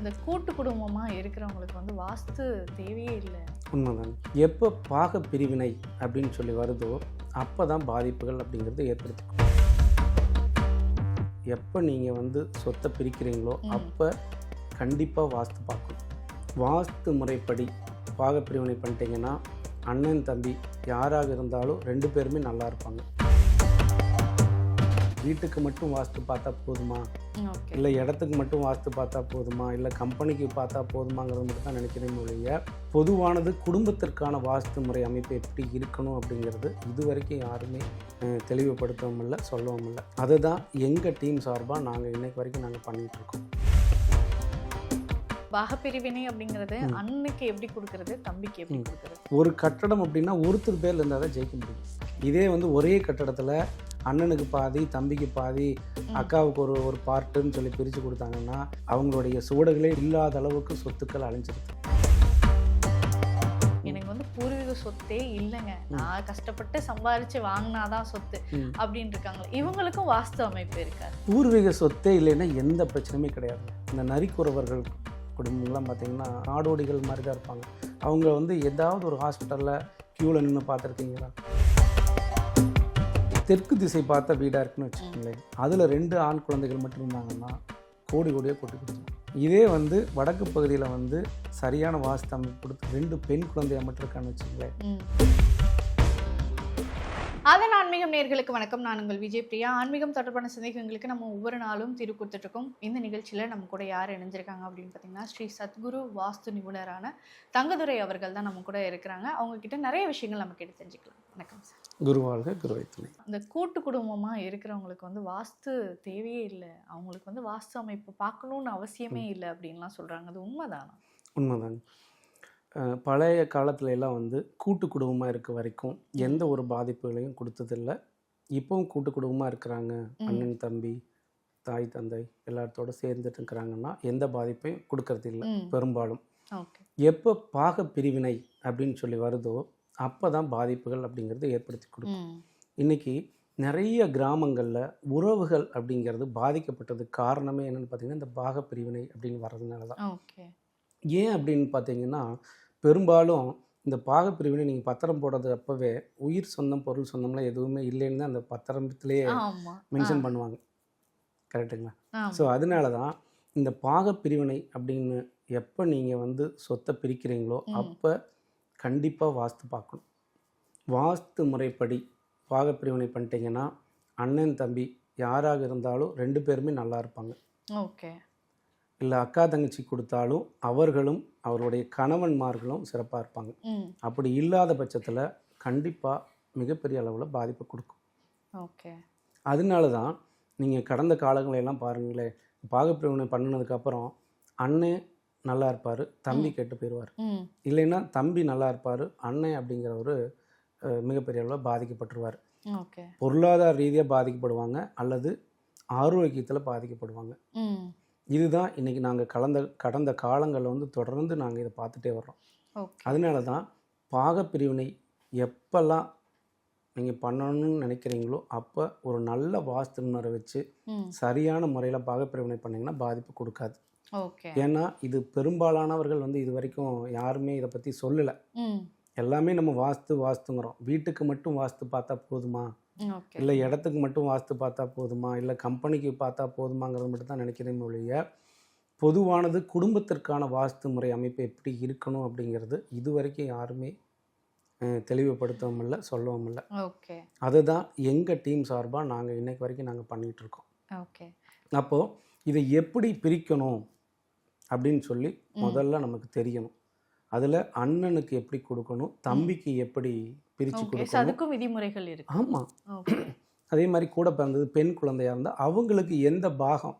இந்த கூட்டு குடும்பமா இருக்கிறவங்களுக்கு வந்து வாஸ்து தேவையே இல்லை. உண்மைதான். எப்போ பாக பிரிவினை அப்படின்னு சொல்லி வருதோ அப்போ தான் பாதிப்புகள் அப்படிங்கிறது ஏற்படுத்தும் எப்போ நீங்கள் வந்து சொத்தை பிரிக்கிறீங்களோ. அப்போ கண்டிப்பாக வாஸ்து பார்க்கணும் வாஸ்து முறைப்படி பாக பிரிவினை பண்ணிட்டீங்கன்னா அண்ணன் தம்பி யாராக இருந்தாலும் ரெண்டு பேருமே நல்லா இருப்பாங்க. வீட்டுக்கு மட்டும் வாஸ்து பார்த்தா போதுமா? இல்லை இடத்துக்கு மட்டும் வாஸ்து பார்த்தா போதுமா? இல்லை கம்பெனிக்கு பார்த்தா போதுமாங்கிறது மட்டும் தான் நினைக்கிறேன் ஒழிய பொதுவானது குடும்பத்திற்கான வாஸ்து முறை அமைப்பு எப்படி இருக்கணும் அப்படிங்கிறது இது வரைக்கும் யாருமே தெளிவுபடுத்தவும் இல்லை சொல்லவும் இல்லை. அதுதான் எங்கள் டீம் சார்பாக நாங்கள் இன்னைக்கு வரைக்கும் நாங்கள் பண்ணிகிட்டு இருக்கோம். பாகப்பிரிவினை அப்படிங்கிறது. அண்ணனுக்கு எப்படி கொடுக்கறது தம்பிக்கு எப்படி. கொடுக்கறது? ஒரு கட்டடம் அப்படின்னா ஒருத்தர் பேர்ல இருந்தால் தான் ஜெயிக்க முடியும். இதே வந்து ஒரே கட்டடத்தில் அண்ணனுக்கு பாதி தம்பிக்கு பாதி. அக்காவுக்கு ஒரு ஒரு பார்ட்டுன்னு சொல்லி பிரித்து கொடுத்தாங்கன்னா அவங்களுடைய சுவடுகளே இல்லாத அளவுக்கு சொத்துக்கள் அழிஞ்சிருக்கு எனக்கு வந்து பூர்வீக சொத்தே இல்லைங்க. நான் கஷ்டப்பட்டு சம்பாரிச்சு வாங்கினாதான் சொத்து. அப்படின்னு இருக்காங்க இவங்களுக்கும் வாஸ்து அமைப்பு இருக்காது பூர்வீக சொத்தே இல்லைன்னா எந்த பிரச்சனையுமே கிடையாது. இந்த நரிக்குறவர்கள் குடும்பங்கள்லாம் பார்த்தீங்கன்னா நாடோடிகள் மாதிரி தான் இருப்பாங்க. அவங்க வந்து ஏதாவது ஒரு ஹாஸ்பிட்டலில் க்யூவில் நின்று பார்த்துருக்கீங்களா? தெற்கு திசை பார்த்த வீடாக இருக்குன்னு வச்சுக்கோங்களேன். அதில் ரெண்டு ஆண் குழந்தைகள் மட்டும் இருந்தாங்கன்னா கோடி கோடியாக கொட்டி கொடுத்துரும். இதே வந்து வடக்கு பகுதியில் வந்து சரியான வாஸ்து அமைப்பு கொடுத்து ரெண்டு பெண் குழந்தையாக மட்டும் இருக்கான்னு வச்சுக்கோங்களேன். அதன் ஆன்மீகம் நேர்களுக்கு வணக்கம். நான் உங்கள் விஜய் பிரியா. ஆன்மீகம் தொடர்பான சந்தேகங்களுக்கு நம்ம ஒவ்வொரு நாளும் தீர்வு கொடுத்துட்டு இருக்கோம் இந்த நிகழ்ச்சியில நம்ம கூட யார் இணைஞ்சிருக்காங்க அப்படின்னு பார்த்தீங்கன்னா ஸ்ரீ சத்குரு வாஸ்து நிபுணரான தங்கதுரை அவர்கள் தான் நம்ம கூட இருக்கிறாங்க. அவங்க கிட்ட நிறைய விஷயங்கள் நம்ம கேட்டு தெரிஞ்சுக்கலாம். வணக்கம் சார். குருவாழ்க குருவை துணை. இந்த கூட்டு குடும்பமா இருக்கிறவங்களுக்கு வந்து வாஸ்து தேவையே இல்லை. அவங்களுக்கு வந்து வாஸ்து அமைப்பு பார்க்கணும்னு அவசியமே இல்லை அப்படின்லாம் சொல்றாங்க. அது உண்மைதானா? உண்மைதாங்க. அஹ் பழைய காலத்துல எல்லாம் வந்து கூட்டு குடும்பமாக இருக்க வரைக்கும் எந்த ஒரு பாதிப்புகளையும் கொடுத்ததில்ல. இப்போவும் கூட்டு குடும்பமாக இருக்கிறாங்க. அண்ணன் தம்பி தாய் தந்தை எல்லாத்தோட சேர்ந்துட்டு இருக்கிறாங்கன்னா எந்த பாதிப்பையும் கொடுக்கறது இல்லை. பெரும்பாலும். எப்போ பாக பிரிவினை அப்படின்னு சொல்லி வருதோ அப்போ தான் பாதிப்புகள் அப்படிங்கிறது ஏற்படுத்தி கொடுக்கும். இன்னைக்கு நிறைய கிராமங்களில் உறவுகள் அப்படிங்கிறது பாதிக்கப்பட்டதுக்கு காரணமே என்னன்னு பார்த்தீங்கன்னா இந்த பாக பிரிவினை அப்படின்னு வர்றதுனால தான் ஏன் அப்படின்னு பார்த்தீங்கன்னா பெரும்பாலும் இந்த பாகப்பிரிவினை நீங்கள் பத்திரம் போடுறது அப்போவே உயிர் சொந்தம் பொருள் சொந்தம்லாம் எதுவுமே இல்லைன்னு தான் அந்த பத்திரத்திலேயே மென்ஷன் பண்ணுவாங்க. கரெக்டுங்களா. ஸோ அதனால தான் இந்த பாகப்பிரிவினை அப்படின்னு எப்போ நீங்கள் வந்து சொத்தை பிரிக்கிறீங்களோ. அப்போ கண்டிப்பாக வாஸ்து பார்க்கணும். வாஸ்து முறைப்படி பாகப்பிரிவினை பண்ணிட்டீங்கன்னா அண்ணன் தம்பி யாராக இருந்தாலும் ரெண்டு பேருமே நல்லா இருப்பாங்க. ஓகே. இல்லை அக்கா தங்கச்சி கொடுத்தாலும் அவர்களும் அவருடைய கணவன்மார்களும் சிறப்பாக இருப்பாங்க. அப்படி இல்லாத பட்சத்தில் கண்டிப்பாக மிகப்பெரிய அளவில் பாதிப்பு கொடுக்கும். ஓகே. அதனால தான் நீங்கள் கடந்த காலங்களெல்லாம் பாருங்களேன் பாகப்பிரிவினை பண்ணினதுக்கப்புறம் அண்ணன் நல்லா இருப்பார் தம்பி கெட்டு போயிடுவார் இல்லைன்னா தம்பி நல்லா இருப்பார் அண்ணன் அப்படிங்கிறவர் மிகப்பெரிய அளவில் பாதிக்கப்பட்டுருவார். பொருளாதார ரீதியாக பாதிக்கப்படுவாங்க அல்லது ஆரோக்கியத்தில் பாதிக்கப்படுவாங்க. இதுதான் இன்றைக்கி நாங்கள் கலந்த கடந்த காலங்களில் வந்து தொடர்ந்து நாங்கள் இதை பார்த்துட்டே வர்றோம். அதனால தான் பாகப்பிரிவினை எப்பெல்லாம் நீங்கள் பண்ணணும்னு நினைக்கிறீங்களோ அப்போ ஒரு நல்ல வாஸ்து நிபுணரை வச்சு சரியான முறையில் பாகப்பிரிவினை பண்ணிங்கன்னா பாதிப்பு கொடுக்காது. ஏன்னா இது பெரும்பாலானவர்கள் வந்து இது வரைக்கும் யாருமே இதை பற்றி சொல்லலை. எல்லாமே நம்ம வாஸ்து வாஸ்துங்கிறோம். வீட்டுக்கு மட்டும் வாஸ்து பார்த்தா போதுமா? இல்லை இடத்துக்கு மட்டும் வாஸ்து பார்த்தா போதுமா? இல்லை கம்பெனிக்கு பார்த்தா போதுமாங்கிறது மட்டும் தான் நினைக்கிறேன் ஒழிய பொதுவானது குடும்பத்திற்கான வாஸ்து முறை அமைப்பு எப்படி இருக்கணும் அப்படிங்கிறது இது வரைக்கும் யாருமே தெளிவுபடுத்தவும் இல்லை சொல்லவும் இல்லை. ஓகே. அதுதான் எங்கள் டீம் சார்பாக நாங்கள் இன்னைக்கு வரைக்கும் நாங்கள் பண்ணிகிட்டு இருக்கோம். ஓகே. அப்போது இதை எப்படி பிரிக்கணும் அப்படின்னு சொல்லி. முதல்ல நமக்கு தெரியணும். அதில் அண்ணனுக்கு எப்படி கொடுக்கணும்? தம்பிக்கு எப்படி பிரித்து கொடுக்கணும். அதுக்கும் விதிமுறைகள் இருக்கு. ஆமாம் அதே மாதிரி கூட பிறந்தது பெண் குழந்தையா இருந்தால் அவங்களுக்கு எந்த பாகம்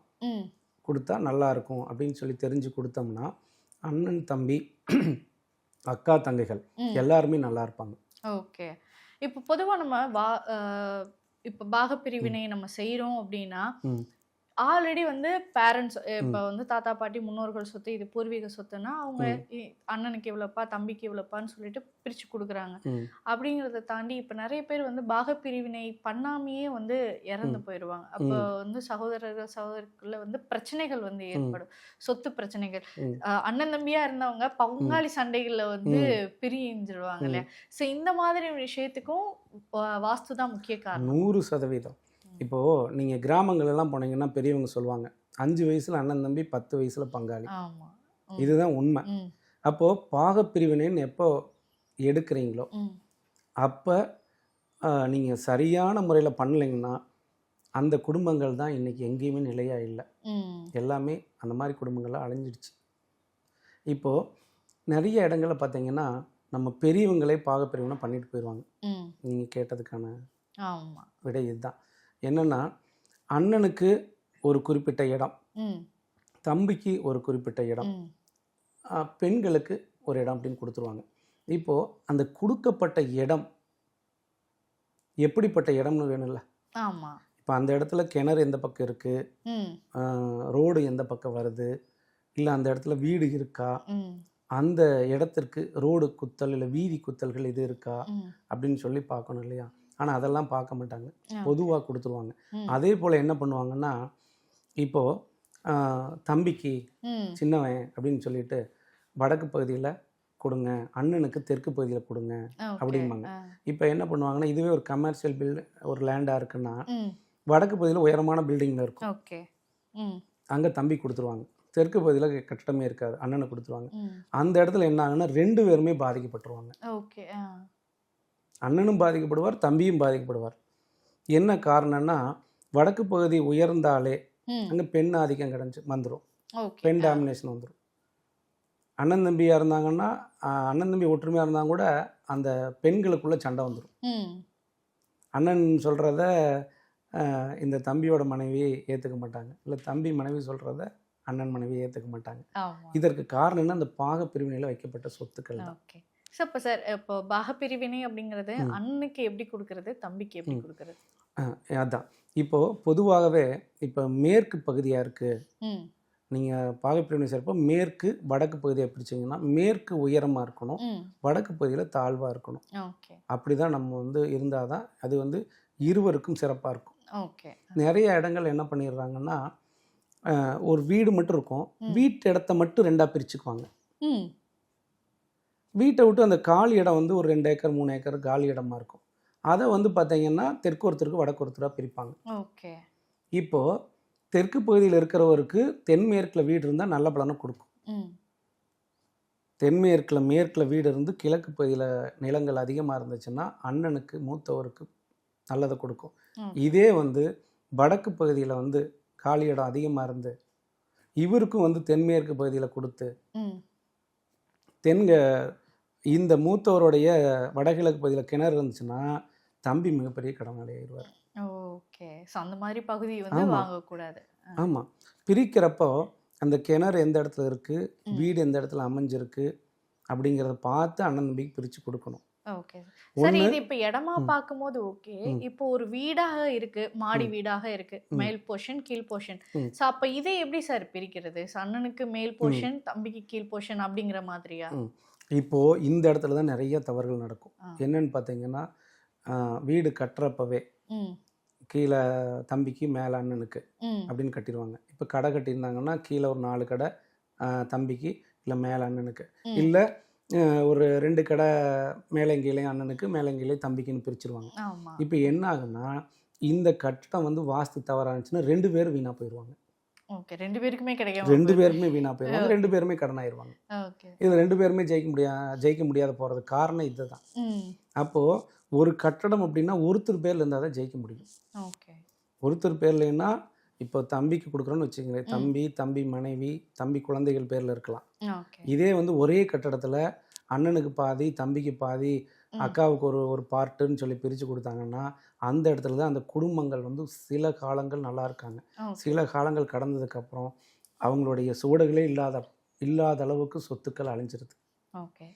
கொடுத்தா நல்லா இருக்கும் அப்படின்னு சொல்லி தெரிஞ்சு கொடுத்தோம்னா அண்ணன் தம்பி அக்கா தங்கைகள். எல்லாருமே நல்லா இருப்பாங்க. ஓகே இப்போ பொதுவா நம்ம வா இப்போ பாகப்பிரிவினை நம்ம செய்றோம் அப்படின்னா. ஆல்ரெடி வந்து பேரண்ட்ஸ் இப்போ வந்து தாத்தா பாட்டி முன்னோர்கள் சொத்து இது பூர்வீக சொத்துன்னா அவங்க அண்ணனுக்கு இவ்வளோப்பா தம்பிக்கு இவ்வளோப்பான்னு சொல்லிட்டு பிரிச்சு கொடுக்குறாங்க. அப்படிங்கிறத தாண்டி இப்போ நிறைய பேர் வந்து பாகப்பிரிவினை பண்ணாமையே வந்து இறந்து போயிடுவாங்க அப்போ வந்து சகோதரர்கள் சகோதரருக்குள்ள வந்து பிரச்சனைகள் வந்து ஏற்படும். சொத்து பிரச்சனைகள். அண்ணன் தம்பியா இருந்தவங்க பங்காளி சண்டைகள்ல வந்து பிரிஞ்சிருவாங்க இல்லையா? ஸோ இந்த மாதிரி விஷயத்துக்கும் வாஸ்து தான் முக்கிய காரணம். நூறு சதவீதம். இப்போது நீங்கள் கிராமங்கள் எல்லாம் போனீங்கன்னா பெரியவங்க சொல்லுவாங்க அஞ்சு வயசில் அண்ணன் தம்பி பத்து வயசில் பங்காளி. இதுதான் உண்மை. அப்போது பாகப்பிரிவினைன்னு எப்போ எடுக்கிறீங்களோ அப்போ நீங்கள் சரியான முறையில் பண்ணலைங்கன்னா அந்த குடும்பங்கள் தான் இன்றைக்கி எங்கேயுமே நிலையாக இல்லை. எல்லாமே அந்த மாதிரி குடும்பங்கள்லாம் அழிஞ்சிடுச்சு. இப்போது நிறைய இடங்களில் பார்த்தீங்கன்னா நம்ம பெரியவங்களே பாகப்பிரிவினை பண்ணிட்டு போயிடுவாங்க நீங்கள் கேட்டதுக்கான விடை இதுதான். என்னென்னா அண்ணனுக்கு ஒரு குறிப்பிட்ட இடம். தம்பிக்கு ஒரு குறிப்பிட்ட இடம். பெண்களுக்கு ஒரு இடம் அப்படின்னு கொடுத்துருவாங்க. இப்போது அந்த கொடுக்கப்பட்ட இடம் எப்படிப்பட்ட இடம்னு வேணும்ல? ஆமா. இப்போ அந்த இடத்துல கிணறு எந்த பக்கம் இருக்குது ரோடு எந்த பக்கம் வருது? இல்லை அந்த இடத்துல வீடு இருக்கா? அந்த இடத்திற்கு ரோடு குத்தல் இல்லை வீதி குத்தல்கள் இது இருக்கா? அப்படின்னு சொல்லி பார்க்கணும் இல்லையா? ஆனால் அதெல்லாம் பார்க்க மாட்டாங்க. பொதுவாக கொடுத்துருவாங்க. அதே போல் என்ன பண்ணுவாங்கன்னா இப்போது தம்பிக்கு சின்னவன் அப்படின்னு சொல்லிட்டு வடக்கு பகுதியில் கொடுங்க அண்ணனுக்கு தெற்கு பகுதியில் கொடுங்க. அப்படிம்பாங்க. இப்போ என்ன பண்ணுவாங்கன்னா இதுவே ஒரு கமர்ஷியல் பில்டு ஒரு லேண்டாக இருக்குன்னா வடக்கு பகுதியில் உயரமான பில்டிங்கில் இருக்கும். அங்கே தம்பி கொடுத்துருவாங்க. தெற்கு பகுதியில் கட்டடமே இருக்காது. அண்ணனை கொடுத்துருவாங்க. அந்த இடத்துல என்ன ஆகுன்னா ரெண்டு பேருமே பாதிக்கப்பட்டுருவாங்க. அண்ணனும் பாதிக்கப்படுவார் தம்பியும் பாதிக்கப்படுவார். என்ன காரணம்னா வடக்கு பகுதி உயர்ந்தாலே அங்கே பெண் ஆதிக்கம் கிடச்சி வந்துடும் பெண். டாமினேஷன் வந்துடும் அண்ணன் தம்பியாக இருந்தாங்கன்னா அண்ணன் தம்பி ஒற்றுமையாக இருந்தால் கூட அந்த பெண்களுக்குள்ள சண்டை வந்துடும் அண்ணன் சொல்கிறத இந்த தம்பியோட மனைவி ஏற்றுக்க மாட்டாங்க. இல்லை தம்பி மனைவி சொல்கிறத அண்ணன் மனைவி ஏற்றுக்க மாட்டாங்க. இதற்கு காரணம் என்ன அந்த பாக பிரிவினையில் வைக்கப்பட்ட சொத்துக்கள் தான். ஸோ இப்போ சார் இப்போ பாகப்பிரிவினை அப்படிங்கிறது ம். அண்ணனுக்கு எப்படி கொடுக்கறது தம்பிக்கு எப்படி. கொடுக்கறது? அதான். இப்போது பொதுவாகவே இப்போ மேற்கு பகுதியாக இருக்குது நீங்கள் பாகப்பிரிவினை சேர்ப்போ மேற்கு வடக்கு பகுதியை பிரிச்சிங்கன்னா மேற்கு உயரமாக இருக்கணும். வடக்கு பகுதியில் தாழ்வாக இருக்கணும். ஓகே. அப்படி தான் நம்ம வந்து இருந்தால் தான் அது வந்து இருவருக்கும் சிறப்பாக இருக்கும். ஓகே. நிறைய இடங்கள் என்ன பண்ணிடுறாங்கன்னா ஒரு வீடு மட்டும் இருக்கும். வீட்டு இடத்த மட்டும் ரெண்டாக பிரிச்சுக்குவாங்க. ம். வீட்டை விட்டு அந்த காலி இடம் வந்து ஒரு ரெண்டு ஏக்கர் மூணு ஏக்கர் காலி இடமா இருக்கும். அதை வந்து பார்த்தீங்கன்னா தெற்கு ஒருத்தருக்கு வடக்கு ஒருத்தராக பிரிப்பாங்க. ஓகே. இப்போது தெற்கு பகுதியில் இருக்கிறவருக்கு தென்மேற்கில் வீடு இருந்தால் நல்ல பலனை கொடுக்கும். தென்மேற்கில் மேற்கில் வீடு இருந்து கிழக்கு பகுதியில் நிலங்கள் அதிகமாக இருந்துச்சுன்னா அண்ணனுக்கு மூத்தவருக்கு நல்லதை கொடுக்கும். இதே வந்து வடக்கு பகுதியில் வந்து காலி இடம் அதிகமாக இருந்து இவருக்கும் வந்து தென்மேற்கு பகுதியில் கொடுத்து தென்க இந்த மூத்தவருடைய வடகிழக்கு பகுதியில் கிணறு இருந்துச்சுன்னா தம்பி மிகப்பெரிய கடனாளி ஆயிடுவார். ஓகே. ஸோ அந்த மாதிரி பகுதி வந்து. வாங்கக்கூடாது. ஆமாம் பிரிக்கிறப்போ அந்த கிணறு எந்த இடத்துல இருக்குது. வீடு எந்த இடத்துல அமைஞ்சிருக்கு? அப்படிங்கிறத பார்த்து அண்ணன் தம்பிக்கு பிரித்து கொடுக்கணும். ஓகே சரி இது இப்ப இடமா. பார்க்கும்போது ஓகே. இப்போ ஒரு வீடாக இருக்கு மாடி. வீடாக இருக்கு. மேல் போர்ஷன் கீழ் போர்ஷன். சோ அப்ப இதை எப்படி சார் பிரிக்கிறது அண்ணனுக்கு மேல் போர்ஷன் தம்பிக்கு கீழ் போர்ஷன் அப்படிங்கிற மாதிரியா ம். இப்போது இந்த இடத்துல தான் நிறைய தவறுகள் நடக்கும். என்னன்னு பார்த்தீங்கன்னா வீடு கட்டுறப்பவே கீழே தம்பிக்கு மேலே அண்ணனுக்கு அப்படின்னு கட்டிடுவாங்க இப்போ கடை கட்டியிருந்தாங்கன்னா கீழே ஒரு நாலு கடை தம்பிக்கு இல்லை மேலே அண்ணனுக்கு. இல்லை ஒரு ரெண்டு கடை மேலங்கீழையும் அண்ணனுக்கு மேலங்கீழையும் தம்பிக்குன்னு பிரிச்சிருவாங்க. இப்போ என்ன ஆகுன்னா இந்த கட்டடம் வந்து வாஸ்து தவறா இருந்துச்சுன்னா ரெண்டு பேரும் வீணாக போயிடுவாங்க ஓகே ரெண்டு பேருக்குமே கிடைக்கும் ரெண்டு பேருமே வீணாக போயிடுவாங்க ரெண்டு பேருமே கடனாயிருவாங்க. ஓகே. இது ரெண்டு பேருமே ஜெயிக்க முடியா ஜெயிக்க முடியாத போகிறது காரணம் இதுதான். அப்போது ஒரு கட்டடம் அப்படின்னா ஒருத்தர் பேரில் இருந்தால் தான் ஜெயிக்க முடியும். ஓகே. ஒருத்தர் பேர்லன்னா இப்போ தம்பிக்கு கொடுக்குறோன்னு வச்சுக்கோங்களேன். ம். தம்பி தம்பி மனைவி தம்பி குழந்தைகள் பேரில் இருக்கலாம். இதே வந்து ஒரே கட்டடத்தில் அண்ணனுக்கு பாதி தம்பிக்கு பாதி. அக்காவுக்கு ஒரு ஒரு பார்ட்டுன்னு சொல்லி பிரித்து கொடுத்தாங்கன்னா அந்த இடத்துல தான் அந்த குடும்பங்கள் வந்து சில காலங்கள் நல்லா இருக்காங்க. சில காலங்கள் கடந்ததுக்கப்புறம் அவங்களுடைய சுவடுகளே இல்லாத இல்லாத அளவுக்கு சொத்துக்கள் அழிஞ்சிருது. ஓகே.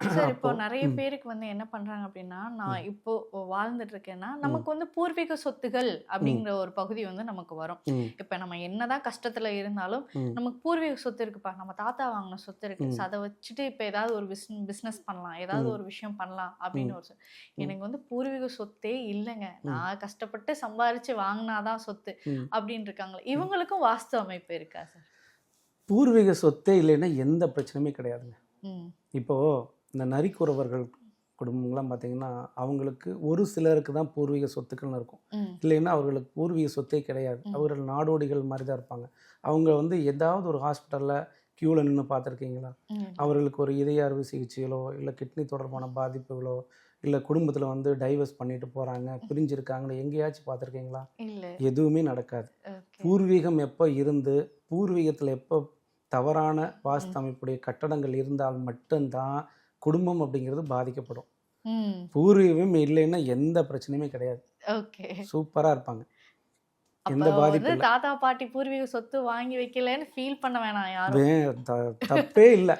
சார் இப்போ நிறைய. பேருக்கு வந்து என்ன பண்றாங்க அப்படின்னா நான் இப்போ வாழ்ந்துட்டு இருக்கேன்னா நமக்கு வந்து பூர்வீக சொத்துகள் அப்படிங்கிற ஒரு பகுதி வந்து நமக்கு வரும். இப்ப நம்ம என்னதான் கஷ்டத்துல இருந்தாலும். நமக்கு பூர்வீக சொத்து இருக்குப்பா நம்ம தாத்தா வாங்கின சொத்து இருக்கு. அதை வச்சுட்டு இப்ப ஏதாவது ஒரு பிசினஸ் பண்ணலாம். ஏதாவது. ஒரு விஷயம் பண்ணலாம் அப்படின்னு. ஒரு எனக்கு வந்து பூர்வீக சொத்தே இல்லைங்க. நான் கஷ்டப்பட்டு சம்பாரிச்சு வாங்கினாதான் சொத்து. அப்படின்னு இருக்காங்களே இவங்களுக்கும் வாஸ்து அமைப்பு இருக்கா சார்? பூர்வீக சொத்தே இல்லைன்னா எந்த பிரச்சனையுமே கிடையாதுங்க. ம். இப்போது இந்த நரிக்குறவர்கள் குடும்பங்கள்லாம் பார்த்தீங்கன்னா அவங்களுக்கு ஒரு சிலருக்கு தான் பூர்வீக சொத்துக்கள்னு இருக்கும். இல்லைன்னா அவர்களுக்கு பூர்வீக சொத்தே கிடையாது. அவர்கள் நாடோடிகள் மாதிரி தான் இருப்பாங்க. அவங்க வந்து ஏதாவது ஒரு ஹாஸ்பிட்டலில் க்யூவில் நின்று பார்த்துருக்கீங்களா? அவர்களுக்கு ஒரு இதய அறுவை சிகிச்சைகளோ இல்லை கிட்னி தொடர்பான பாதிப்புகளோ இல்லை குடும்பத்தில் வந்து டைவர்ஸ் பண்ணிட்டு போகிறாங்க பிரிஞ்சிருக்காங்கன்னு எங்கேயாச்சும் பார்த்துருக்கீங்களா? எதுவுமே நடக்காது. பூர்வீகம் எப்போ இருந்து பூர்வீகத்தில் எப்போ தவறான வாஸ்து அமைப்புடைய கட்டடங்கள் இருந்தால் மட்டும்தான் குடும்பம் அப்படிங்கிறது பாதிக்கப்படும். பூர்வீகம் இல்லைன்னா எந்த பிரச்சனையுமே கிடையாது. ஓகே. சூப்பராக இருப்பாங்க. எந்த இல்லை. தாத்தா பாட்டி பூர்வீக சொத்து வாங்கி வைக்கலன்னு ஃபீல் பண்ண வேணாம் யாரும். தப்பே இல்லை.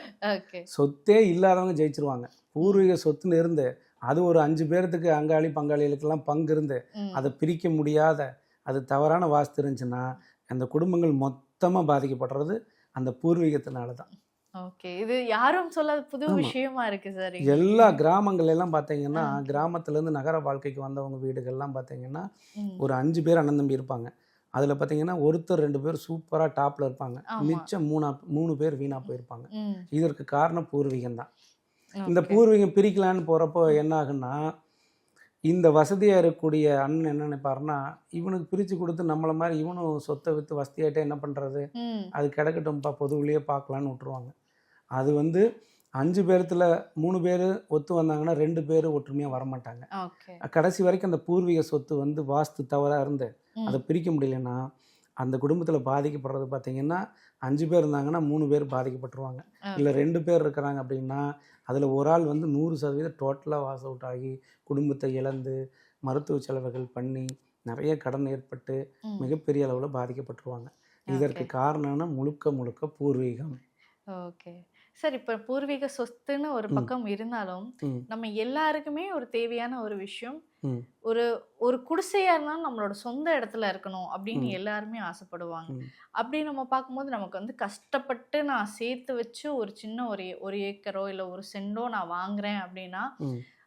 சொத்தே இல்லாதவங்க ஜெயிச்சிருவாங்க. பூர்வீக சொத்துன்னு இருந்து அது ஒரு அஞ்சு பேர்த்துக்கு அங்காளி பங்காளிகளுக்கெல்லாம் பங்கு இருந்து அதை பிரிக்க முடியாத அது தவறான வாஸ்து இருந்துச்சுன்னா அந்த குடும்பங்கள் மொத்தமாக பாதிக்கப்படுறது அந்த பூர்வீகத்தினால தான் ஓகே இது யாரும் சொல்லாத புது. விஷயமா இருக்கு சார் எல்லா கிராமங்கள் எல்லாம் பார்த்தீங்கன்னா ஆ. கிராமத்துலேருந்து நகர வாழ்க்கைக்கு வந்தவங்க வீடுகள்லாம் பார்த்தீங்கன்னா ம். ஒரு அஞ்சு பேர் அண்ணன் தம்பி இருப்பாங்க அதில் பார்த்தீங்கன்னா ஒருத்தர் ரெண்டு பேர் சூப்பராக டாப்பில் இருப்பாங்க. மிச்சம் மூணா மூணு பேர் வீணாக போயிருப்பாங்க. இதற்கு காரணம் பூர்வீகம் தான் இந்த. பூர்வீகம் பிரிக்கலான்னு போகிறப்போ என்ன ஆகுன்னா இந்த வசதியாக இருக்கக்கூடிய அண்ணன் என்ன நினைப்பாருன்னா இவனுக்கு பிரித்து கொடுத்து நம்மளை மாதிரி இவனும் சொத்தை விற்று வசதியாயிட்டே என்ன பண்ணுறது. அது கிடக்கட்டும்ப்பா பொதுவுலேயே பார்க்கலான்னு விட்டுருவாங்க அது வந்து அஞ்சு பேர்த்துல மூணு பேர் ஒத்து வந்தாங்கன்னா ரெண்டு பேர் ஒற்றுமையாக வரமாட்டாங்க. கடைசி வரைக்கும் அந்த பூர்வீக சொத்து வந்து வாஸ்து தவறாக இருந்து. அதை பிரிக்க முடியலன்னா அந்த குடும்பத்தில் பாதிக்கப்படுறது பார்த்தீங்கன்னா அஞ்சு பேர் இருந்தாங்கன்னா மூணு பேர் பாதிக்கப்பட்டுருவாங்க. இல்லை ரெண்டு பேர் இருக்கிறாங்க அப்படின்னா அதில் ஒரு ஆள் வந்து நூறு சதவீதம் டோட்டலாக வாஸ் அவுட் ஆகி குடும்பத்தை இழந்து மருத்துவ செலவுகள் பண்ணி நிறைய கடன் ஏற்பட்டு. மிகப்பெரிய அளவில் பாதிக்கப்பட்டுருவாங்க. இதற்கு. காரணம்னா முழுக்க முழுக்க பூர்வீகம். ஓகே. சார் இப்ப பூர்வீக சொத்துன்னு ஒரு. பக்கம் இருந்தாலும். நம்ம எல்லாருக்குமே ஒரு தேவையான ஒரு விஷயம். ஒரு ஒரு குடிசையா இருந்தாலும் நம்மளோட சொந்த இடத்துல இருக்கணும் அப்படின்னு. எல்லாருமே ஆசைப்படுவாங்க. அப்படி நம்ம பார்க்கும்போது நமக்கு வந்து கஷ்டப்பட்டு நான் சேர்த்து வச்சு ஒரு சின்ன ஒரு ஒரு ஏக்கரோ இல்லை ஒரு சென்டோ நான் வாங்குறேன் அப்படின்னா.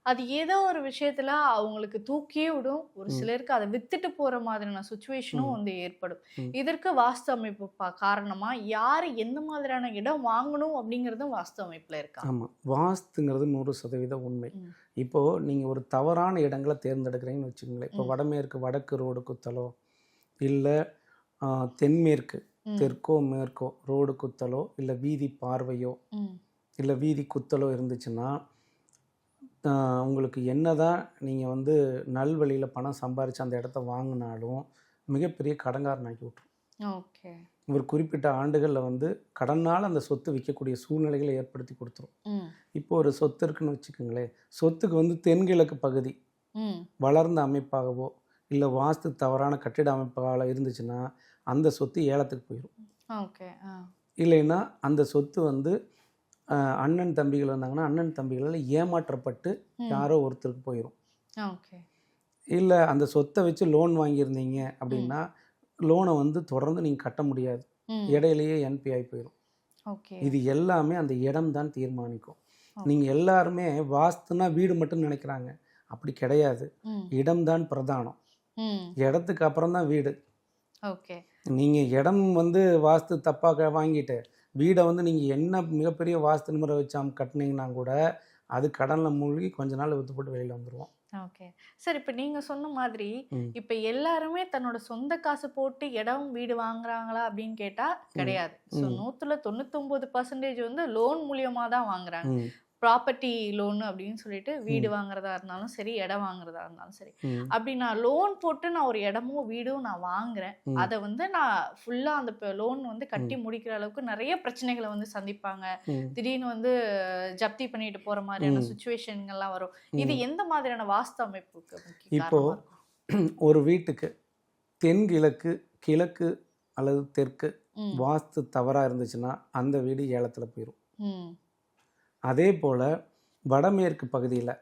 அது ஏதோ ஒரு விஷயத்துல அவங்களுக்கு தூக்கியே விடும் ஒரு. சிலருக்கு அதை வித்துட்டு போற மாதிரியான சுச்சுவேஷனும். வந்து ஏற்படும். இதற்கு வாஸ்து அமைப்பு பா- காரணமா யாரு எந்த மாதிரியான இடம் வாங்கணும் அப்படிங்கறதும் வாஸ்து அமைப்புல இருக்கா ஆமாம் வாஸ்துங்கிறது நூறு சதவீதம் உண்மை ம். இப்போது நீங்கள் ஒரு தவறான இடங்களை தேர்ந்தெடுக்கிறீங்கன்னு வச்சுக்கோங்களேன் இப்போ. வடமேற்கு வடக்கு ரோடு குத்தலோ இல்லை தென்மேற்கு. தெற்கோ மேற்கோ ரோடு குத்தலோ இல்லை வீதி பார்வையோ. இல்லை வீதி குத்தலோ இருந்துச்சுன்னா உங்களுக்கு என்னதான் நீங்கள் வந்து நல்வழியில் பணம் சம்பாரித்து அந்த இடத்த வாங்கினாலும் மிகப்பெரிய கடங்காரனாக்கி விட்ரும் ஓகே ஒரு குறிப்பிட்ட ஆண்டுகளில் வந்து கடனால் அந்த சொத்து விற்கக்கூடிய சூழ்நிலைகளை ஏற்படுத்தி கொடுத்துரும். இப்போ ஒரு சொத்து இருக்குன்னு வச்சுக்கோங்களேன் சொத்துக்கு வந்து தென்கிழக்கு பகுதி. வளர்ந்த அமைப்பாகவோ இல்லை வாஸ்து தவறான கட்டிட அமைப்பாக இருந்துச்சுன்னா அந்த சொத்து ஏலத்துக்கு போயிடும் ஓகே. இல்லைன்னா அந்த சொத்து வந்து அண்ணன் தம்பிகள் இருந்தாங்கன்னா அண்ணன் தம்பிகளால் ஏமாற்றப்பட்டு. யாரோ ஒருத்தருக்கு போயிடும் ஓகே. இல்லை அந்த சொத்தை வச்சு லோன் வாங்கியிருந்தீங்க அப்படின்னா லோனை வந்து தொடர்ந்து நீங்கள் கட்ட முடியாது. இடையிலேயே என்பிஐ போயிடும் இது எல்லாமே அந்த இடம் தான் தீர்மானிக்கும். நீங்கள் எல்லாருமே வாஸ்துனா வீடு மட்டும் நினைக்கிறாங்க. அப்படி கிடையாது. ம். இடம்தான் பிரதானம். இடத்துக்கு அப்புறம் தான் வீடு. ஓகே. நீங்கள் இடம் வந்து வாஸ்து தப்பாக வாங்கிட்டு வீடை வந்து நீங்கள் என்ன மிகப்பெரிய வாஸ்து முறை வச்சு அம் கட்டினீங்கன்னா கூட அது கடனில் மூழ்கி கொஞ்ச நாள் வித்து போட்டு வெளியில் வந்துடுவோம் ஓகே. சார் இப்போ நீங்க சொன்ன மாதிரி. இப்போ எல்லாருமே தன்னோட சொந்த காசு போட்டு இடம் வீடு வாங்குறாங்களா அப்படின்னு கேட்டா கிடையாது. ஸோ ம். நூத்துல தொண்ணூத்தொன்பது பர்சன்டேஜ் வந்து லோன் மூலியமா தான் வாங்குறாங்க ப்ராப்பர்ட்டி லோன் அப்படின்னு சொல்லிட்டு வீடு வாங்குறதா இருந்தாலும் சரி இடம் வாங்குறதா இருந்தாலும் சரி. அப்படி நான் லோன் போட்டு நான் ஒரு இடமோ வீடும் நான் வாங்குறேன். அதை வந்து நான் ஃபுல்லா அந்த லோன் வந்து கட்டி முடிக்கிற அளவுக்கு நிறைய பிரச்சனைகளை வந்து சந்திப்பாங்க. திடீர்னு வந்து ஜப்தி பண்ணிட்டு போற மாதிரியான. சுச்சுவேஷன்கள்லாம் வரும். இது எந்த மாதிரியான வாஸ்து அமைப்புக்கு இப்போ? ஒரு வீட்டுக்கு தென்கிழக்கு கிழக்கு அல்லது தெற்கு வாஸ்து தவறாக இருந்துச்சுன்னா அந்த வீடு ஏலத்தில் போயிடும் அதே போல் வடமேற்கு பகுதியில்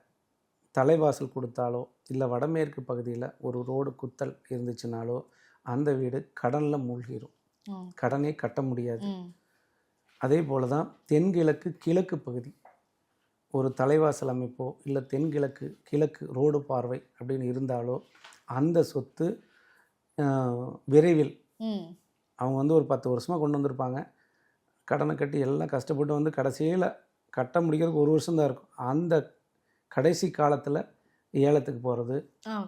தலைவாசல் கொடுத்தாலோ இல்லை வடமேற்கு பகுதியில் ஒரு ரோடு குத்தல் இருந்துச்சுனாலோ அந்த வீடு கடனில் மூழ்கிடும். கடனே கட்ட முடியாது. அதே போல தான் தென்கிழக்கு கிழக்கு பகுதி ஒரு தலைவாசல் அமைப்போ இல்லை தென்கிழக்கு கிழக்கு ரோடு பார்வை அப்படின்னு இருந்தாலோ அந்த சொத்து விரைவில். அவங்க வந்து ஒரு பத்து வருஷமாக கொண்டு வந்திருப்பாங்க கடனை கட்டி எல்லாம் கஷ்டப்பட்டு வந்து கடைசியில் கட்ட முடிக்கிறதுக்கு ஒரு வருஷம் தான் இருக்கும் அந்த கடைசி காலத்தில் ஏலத்துக்கு போகிறது.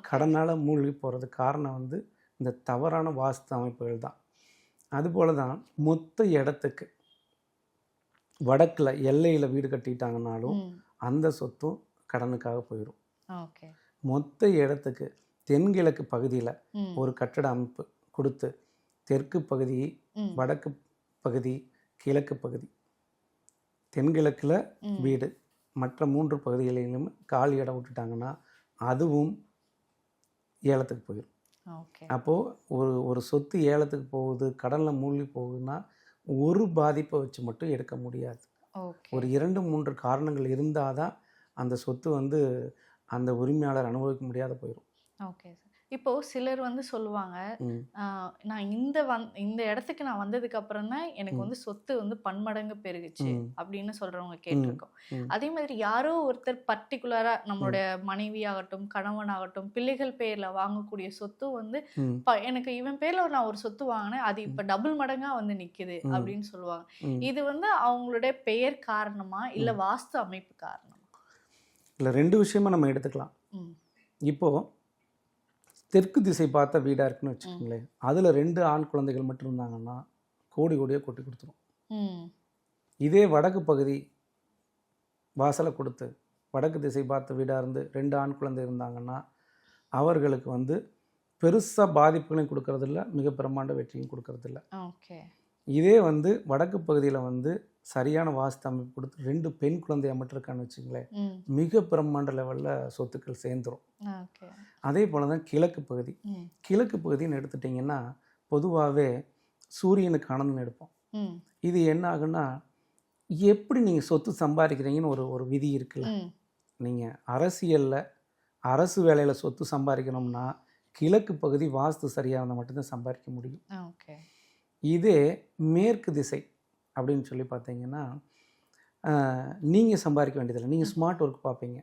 கடனால் மூழ்கி போகிறது காரணம் வந்து இந்த தவறான வாஸ்து அமைப்புகள் தான் அதுபோல தான் மொத்த இடத்துக்கு வடக்கில் எல்லையில் வீடு கட்டிட்டாங்கனாலும். அந்த சொத்தும் கடனுக்காக போயிடும் மொத்த இடத்துக்கு தென்கிழக்கு பகுதியில். ஒரு கட்டட அமைப்பு கொடுத்து தெற்கு பகுதி. வடக்கு பகுதி கிழக்கு பகுதி தென்கிழக்கில். வீடு. மற்ற மூன்று பகுதிகளிலும் காலி இடம் விட்டுட்டாங்கன்னா அதுவும் ஏலத்துக்கு போயிடும் ஓகே. அப்போது ஒரு ஒரு சொத்து ஏலத்துக்கு போகுது கடனில் மூழ்கி போகுதுன்னா ஒரு பாதிப்பை வச்சு மட்டும் எடுக்க முடியாது. ஒரு இரண்டு மூன்று காரணங்கள் இருந்தால் தான் அந்த சொத்து வந்து அந்த உரிமையாளர் அனுபவிக்க முடியாத போயிடும் ஓகே சார். இப்போ சிலர் வந்து சொல்லுவாங்க நான் இந்த வந் இந்த இடத்துக்கு நான் வந்ததுக்கு அப்புறம் தான் எனக்கு. வந்து சொத்து வந்து பன்மடங்கு பெருகுச்சு. அப்படின்னு சொல்றவங்க கேட்டிருக்கோம். அதே மாதிரி யாரோ ஒருத்தர் பர்டிகுலரா நம்மளுடைய மனைவி ஆகட்டும் கணவன் ஆகட்டும் பிள்ளைகள் பேர்ல வாங்கக்கூடிய சொத்து வந்து எனக்கு இவன் பேர்ல நான் ஒரு சொத்து வாங்கினேன் அது இப்ப டபுள் மடங்கா வந்து நிக்குது. அப்படின்னு சொல்லுவாங்க. இது வந்து அவங்களுடைய பெயர் காரணமா இல்ல வாஸ்து அமைப்பு காரணமா? இல்லை ரெண்டு விஷயமா நம்ம எடுத்துக்கலாம். ம். தெற்கு திசை பார்த்த வீடாக இருக்குன்னு வச்சுக்கோங்களேன். அதில் ரெண்டு ஆண் குழந்தைகள் மட்டும் இருந்தாங்கன்னா கோடி கோடியாக கொட்டி கொடுத்துரும். இதே வடக்கு பகுதி வாசலை கொடுத்து வடக்கு திசை பார்த்த வீடாக இருந்து ரெண்டு ஆண் குழந்தை இருந்தாங்கன்னா அவர்களுக்கு வந்து பெருசாக பாதிப்புகளையும் கொடுக்கறதில்ல மிக பிரம்மாண்ட வெற்றியும் கொடுக்கறதில்ல. ஓகே. இதே வந்து வடக்கு பகுதியில் வந்து சரியான வாஸ்து அமைப்பு கொடுத்து ரெண்டு பெண் குழந்தைய மட்டும் இருக்கான்னு வச்சுங்களேன். மிக பிரம்மாண்ட லெவலில் சொத்துக்கள் சேர்ந்துரும் ஓகே அதே போல் தான் கிழக்கு பகுதி. கிழக்கு பகுதின்னு எடுத்துட்டிங்கன்னா பொதுவாகவே சூரியனுக்கு ஆனந்தம் எடுப்போம். இது என்ன ஆகுன்னா எப்படி நீங்கள் சொத்து சம்பாதிக்கிறீங்கன்னு ஒரு ஒரு விதி இருக்குல்ல. நீங்கள் அரசியலில் அரசு வேலையில் சொத்து சம்பாதிக்கணும்னா கிழக்கு பகுதி வாஸ்து சரியாக இருந்தால் மட்டும்தான் சம்பாதிக்க முடியும் ஓகே இதே மேற்கு திசை அப்படின்னு சொல்லி பார்த்தீங்கன்னா நீங்கள் சம்பாதிக்க வேண்டியதில்லை நீங்கள் ஸ்மார்ட் ஒர்க் பார்ப்பீங்க.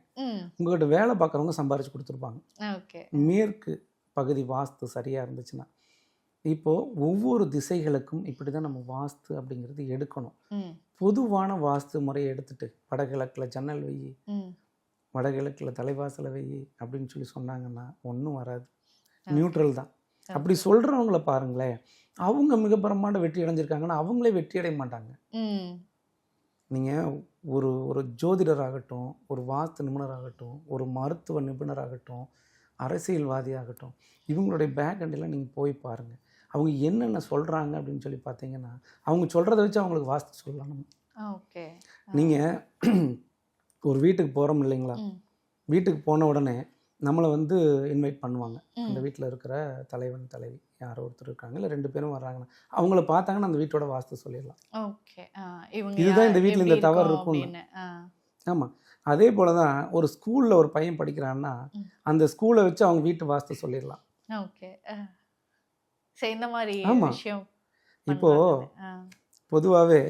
உங்கள்கிட்ட வேலை பார்க்குறவங்க சம்பாரிச்சு கொடுத்துருப்பாங்க மேற்கு பகுதி வாஸ்து சரியாக இருந்துச்சுன்னா இப்போது ஒவ்வொரு திசைகளுக்கும் இப்படி தான் நம்ம வாஸ்து அப்படிங்கிறது எடுக்கணும். பொதுவான வாஸ்து முறையை எடுத்துட்டு வடகிழக்கில் ஜன்னல் வை ம். வடகிழக்கில் தலைவாசலை வை அப்படின்னு சொல்லி சொன்னாங்கன்னா ஒன்றும் வராது. நியூட்ரல் தான் அப்படி சொல்கிறவங்கள பாருங்களேன் அவங்க மிக பிரம்மாண்ட வெற்றி அடைஞ்சிருக்காங்கன்னா அவங்களே வெற்றி அடைய மாட்டாங்க. நீங்கள் ஒரு ஒரு ஜோதிடராகட்டும் ஒரு வாஸ்து நிபுணராகட்டும் ஒரு மருத்துவ நிபுணராகட்டும் அரசியல்வாதியாகட்டும் இவங்களுடைய பேக் எல்லாம் நீங்கள் போய் பாருங்கள் அவங்க என்னென்ன சொல்கிறாங்க அப்படின்னு சொல்லி பார்த்தீங்கன்னா அவங்க சொல்கிறத வச்சு அவங்களுக்கு வாஸ்து சொல்லலாம் ஓகே. நீங்கள் ஒரு வீட்டுக்கு போகிறோம் இல்லைங்களா. வீட்டுக்கு போன உடனே நம்மளை வந்து இன்வைட் பண்ணுவாங்க. அந்த வீட்டில் இருக்கிற தலைவன் தலைவி. யாரோ ஒருத்தர் இருக்காங்க. இல்லை ரெண்டு பேரும் வர்றாங்கன்னா அவங்கள பார்த்தாங்கன்னா அந்த வீட்டோட வாஸ்து சொல்லிடலாம். ஓகே. இதுதான் இந்த எப்படி இந்த தவறு இருக்கோம் இருக்கும்னு. ஆமாம் அதே போல தான் ஒரு ஸ்கூலில் ஒரு பையன் படிக்கிறான்னா. அந்த ஸ்கூலை வச்சு அவங்க வீட்டு வாஸ்து சொல்லிடலாம். ஓகே. சரி இந்த மாதிரி. விஷயம் இப்போ. பொதுவாகவே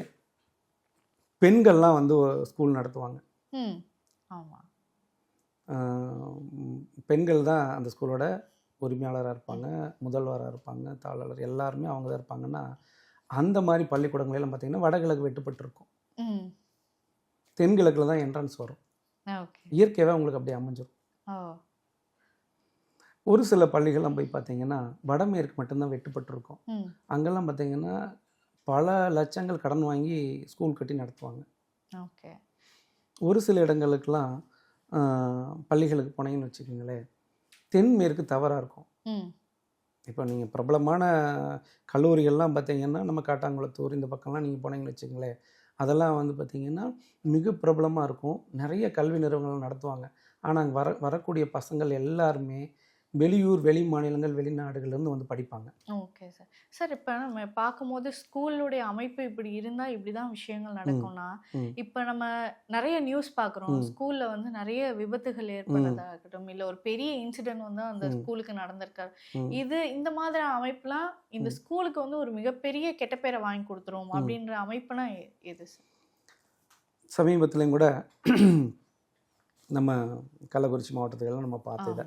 பெண்கள்லாம் வந்து ஸ்கூல் நடத்துவாங்க. பெண்கள் தான் அந்த ஸ்கூலோட உரிமையாளராக இருப்பாங்க முதல்வராக இருப்பாங்க தாளாளர் எல்லாருமே அவங்க தான் இருப்பாங்கன்னா அந்த மாதிரி பள்ளிக்கூடங்களெல்லாம் பார்த்தீங்கன்னா வடகிழக்கு வெட்டுப்பட்டு இருக்கும் ம். தென்கிழக்கில் தான் என்ட்ரன்ஸ் வரும். இயற்கையாகவே உங்களுக்கு அப்படி அமைஞ்சிரும். ஓ. ஒரு சில பள்ளிகள்லாம் போய் பார்த்தீங்கன்னா வடமேற்கு மட்டும்தான் வெட்டுப்பட்டு இருக்கும் ம். அங்கெல்லாம் பார்த்தீங்கன்னா பல லட்சங்கள் கடன் வாங்கி ஸ்கூல் கட்டி நடத்துவாங்க. ஓகே. ஒரு சில இடங்களுக்கெல்லாம் பள்ளிகளுக்கு போனீங்கன்னு வச்சுக்கோங்களேன் தென்மேற்கு தவறாக இருக்கும். இப்போ நீங்கள் பிரபலமான கல்லூரிகள்லாம் பார்த்தீங்கன்னா நம்ம காட்டாங்குளத்தூர் இந்த பக்கம்லாம் நீங்கள் போனீங்கன்னு வச்சுங்களேன் அதெல்லாம் வந்து பார்த்தீங்கன்னா மிக பிரபலமாக இருக்கும். நிறைய கல்வி நிறுவனங்கள் நடத்துவாங்க. ஆனால் அங்கே வர வரக்கூடிய பசங்கள் எல்லாருமே வெளியூர் வெளி மாநிலங்கள் வெளிநாடுகள்லேருந்து வந்து படிப்பாங்க ஓகே சார் சார் இப்போ நம்ம பார்க்கும்போது ஸ்கூலுடைய அமைப்பு இப்படி இருந்தால் இப்படி தான் விஷயங்கள் நடக்கும்னா. இப்போ நம்ம நிறைய நியூஸ் பார்க்குறோம். ஸ்கூலில் வந்து நிறைய விபத்துகள் ஏற்படுறதாகட்டும் இல்லை ஒரு பெரிய இன்சிடென்ட் வந்து அந்த. ஸ்கூலுக்கு நடந்திருக்காரு. இது இந்த மாதிரி அமைப்புலாம் இந்த. ஸ்கூலுக்கு வந்து ஒரு மிகப்பெரிய கெட்ட பேரை வாங்கி கொடுத்துரும் அப்படின்ற அமைப்புனா எது சார் சமீபத்துலேயும் கூட நம்ம கள்ளக்குறிச்சி மாவட்டத்துக்கெல்லாம் நம்ம பார்த்தது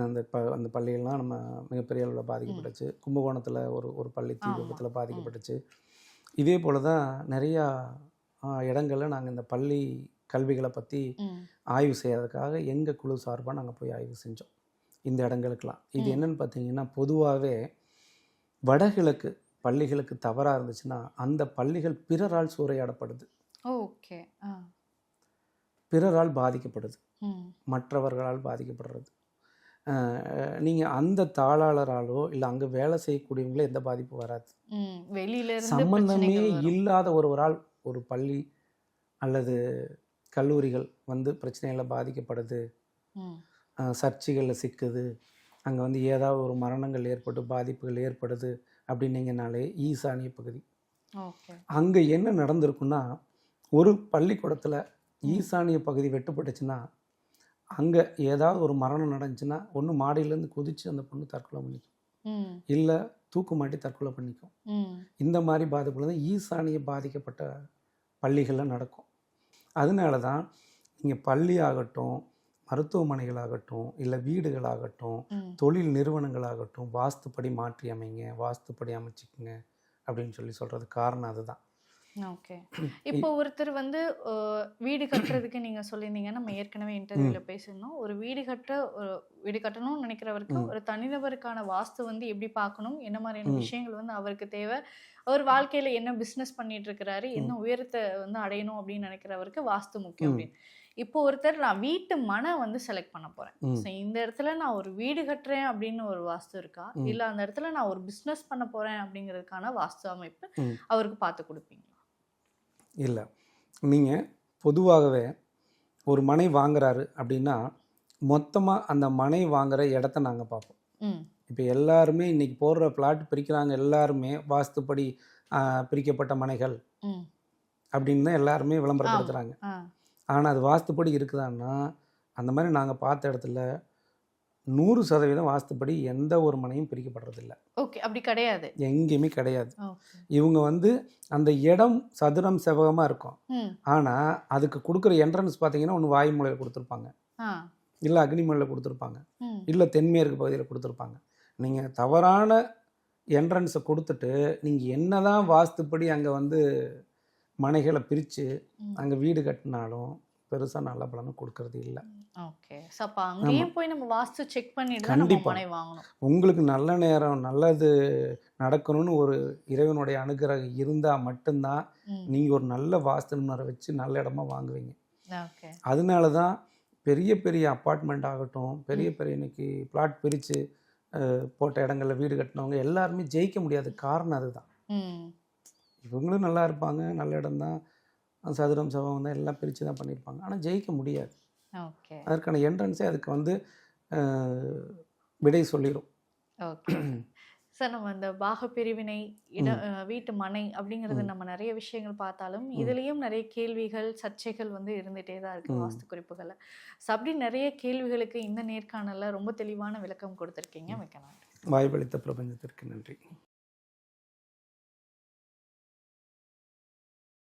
அந்த ப அந்த பள்ளியெல்லாம் நம்ம மிகப்பெரிய அளவில் பாதிக்கப்பட்டுச்சு. கும்பகோணத்தில் ஒரு ஒரு பள்ளி தீ. விபத்தில் பாதிக்கப்பட்டுச்சு. இதே போல் தான் நிறையா இடங்களில் நாங்கள் இந்த பள்ளி கல்விகளை பற்றி ஆய்வு செய்யறதுக்காக எங்கள் குழு சார்பாக நாங்கள் போய் ஆய்வு செஞ்சோம். இந்த இடங்களுக்கெல்லாம். இது. என்னன்னு பார்த்தீங்கன்னா பொதுவாகவே வடகிழக்கு பள்ளிகளுக்கு தவறாக இருந்துச்சுன்னா அந்த பள்ளிகள் பிறரால் சூறையாடப்படுது. ஓகே. பிறரால் பாதிக்கப்படுது. மற்றவர்களால் பாதிக்கப்படுறது. நீங்கள் அந்த தாளாளராலோ இல்லை அங்கே வேலை செய்யக்கூடியவங்களே எந்த பாதிப்பும் வராது. வெளியில சம்பந்தமே. இல்லாத ஒருவரால் ஒரு பள்ளி அல்லது கல்லூரிகள் வந்து பிரச்சனைகளை பாதிக்கப்படுது. சர்ச்சைகளில் சிக்குது. அங்கே வந்து ஏதாவது ஒரு மரணங்கள் ஏற்பட்டு பாதிப்புகள் ஏற்படுது அப்படின்னீங்கனாலே ஈசானிய பகுதி. அங்கே என்ன நடந்திருக்குன்னா ஒரு பள்ளிக்கூடத்தில் ஈசானிய பகுதி வெட்டுப்பட்டுச்சுன்னா அங்கே ஏதாவது ஒரு மரணம் நடந்துச்சுன்னா ஒன்று மாடியிலேருந்து குதித்து அந்த பொண்ணு தற்கொலை பண்ணிக்கும். இல்லை தூக்கு மாட்டி தற்கொலை பண்ணிக்கும். இந்த மாதிரி பாதிப்புகள் தான் ஈசானிய பாதிக்கப்பட்ட பள்ளிகளில் நடக்கும். அதனால தான் நீங்கள் பள்ளி ஆகட்டும் மருத்துவமனைகளாகட்டும் இல்லை வீடுகளாகட்டும் தொழில் நிறுவனங்களாகட்டும் வாஸ்துப்படி மாற்றி அமைங்க வாஸ்துப்படி அமைச்சிக்கங்க அப்படின்னு சொல்லி சொல்கிறது காரணம் அதுதான். ஓகே. இப்போ ஒருத்தர் வந்து வீடு கட்டுறதுக்கு நீங்க சொல்லியிருந்தீங்க நம்ம ஏற்கனவே இன்டர்வியூல பேசியிருந்தோம். ஒரு வீடு கட்ட ஒரு வீடு கட்டணும்னு நினைக்கிறவருக்கு. ஒரு தனிநபருக்கான வாஸ்து வந்து எப்படி பார்க்கணும்? என்ன மாதிரியான. விஷயங்கள் வந்து அவருக்கு தேவை? அவர் வாழ்க்கையில என்ன பிசினஸ் பண்ணிட்டு இருக்கிறாரு? என்ன உயரத்தை வந்து அடையணும் அப்படின்னு நினைக்கிறவருக்கு வாஸ்து முக்கியம். அப்படின்னு. இப்போ ஒருத்தர் நான் வீட்டு மனை வந்து செலக்ட் பண்ண போறேன். இந்த இடத்துல நான் ஒரு வீடு கட்டுறேன் அப்படின்னு ஒரு வாஸ்து இருக்கா. இல்ல அந்த இடத்துல நான் ஒரு பிசினஸ் பண்ண போறேன் அப்படிங்கிறதுக்கான வாஸ்து அமைப்பு. அவருக்கு பார்த்து கொடுப்பீங்க இல்லை. நீங்கள் பொதுவாகவே ஒரு மனை வாங்குறாரு அப்படின்னா மொத்தமாக அந்த மனை வாங்குற இடத்த நாங்கள் பார்ப்போம். இப்போ எல்லாருமே இன்னைக்கு போடுற பிளாட் பிரிக்கிறாங்க எல்லாருமே வாஸ்துப்படி பிரிக்கப்பட்ட மனைகள் அப்படின்னு தான் எல்லாருமே விளம்பரப்படுத்துகிறாங்க ஆனால் அது வாஸ்துப்படி இருக்குதான்னா அந்த மாதிரி நாங்கள் பார்த்த இடத்துல நூறு சதவீதம் வாஸ்துப்படி எந்த ஒரு மனையும் பிரிக்கப்படுறதில்ல ஓகே அப்படி கிடையாது. எங்கேயுமே கிடையாது. இவங்க வந்து அந்த இடம் சதுரம் செவகமாக இருக்கும். ஆனால் அதுக்கு கொடுக்குற என்ட்ரன்ஸ் பார்த்தீங்கன்னா ஒன்று வாயு மூலையில் கொடுத்துருப்பாங்க. இல்லை அக்னி மூலையில் கொடுத்துருப்பாங்க. இல்லை தென்மேற்கு பகுதியில் கொடுத்துருப்பாங்க. நீங்கள் தவறான என்ட்ரன்ஸை கொடுத்துட்டு நீங்கள் என்னதான் வாஸ்துப்படி அங்கே வந்து மனைகளை பிரித்து. அங்கே வீடு கட்டினாலும் பெருசாக நல்ல பலனை கொடுக்கறது இல்லை. ஓகே. ஸோ அப்போ அங்கேயும் போய் நம்ம வாஸ்து செக் பண்ணிட்டு தான் நம்ம கண்டிப்பா. மனை வாங்கணும். உங்களுக்கு நல்ல நேரம் நல்லது நடக்கணும்னு ஒரு இறைவனுடைய அனுகிரகம் இருந்தால் மட்டும்தான் நீங்கள் ஒரு நல்ல வாஸ்து நிபுணரை வச்சு நல்ல இடமா வாங்குவீங்க. அதனால தான் பெரிய பெரிய அப்பார்ட்மெண்ட் ஆகட்டும் பெரிய பெரிய இன்னைக்கு பிளாட் பிரித்து போட்ட இடங்களில் வீடு கட்டினவங்க எல்லாருமே ஜெயிக்க முடியாது காரணம் அதுதான். இவங்களும் நல்லா இருப்பாங்க நல்ல இடம் தான் சதுரம் செவம் தான் எல்லாம் பிரித்து தான் பண்ணியிருப்பாங்க. ஆனால் ஜெயிக்க முடியாது. ஓகே. அதற்கான என்ட்ரன்ஸே அதுக்கு வந்து விடை சொல்லிடும். ஓகே. சார் நம்ம இந்த பாக பிரிவினை இட வீட்டு மனை அப்படிங்கிறது. நம்ம நிறைய விஷயங்கள் பார்த்தாலும். இதுலேயும் நிறைய கேள்விகள் சர்ச்சைகள் வந்து இருந்துகிட்டே தான் இருக்கு ம். வாஸ்து குறிப்புகளை ஸோ அப்படி நிறைய கேள்விகளுக்கு இந்த நேர்காணலில் ரொம்ப தெளிவான விளக்கம் கொடுத்துருக்கீங்க. மிக்க நன்றி. வாய்ப்பளித்த பிரபஞ்சத்திற்கு நன்றி.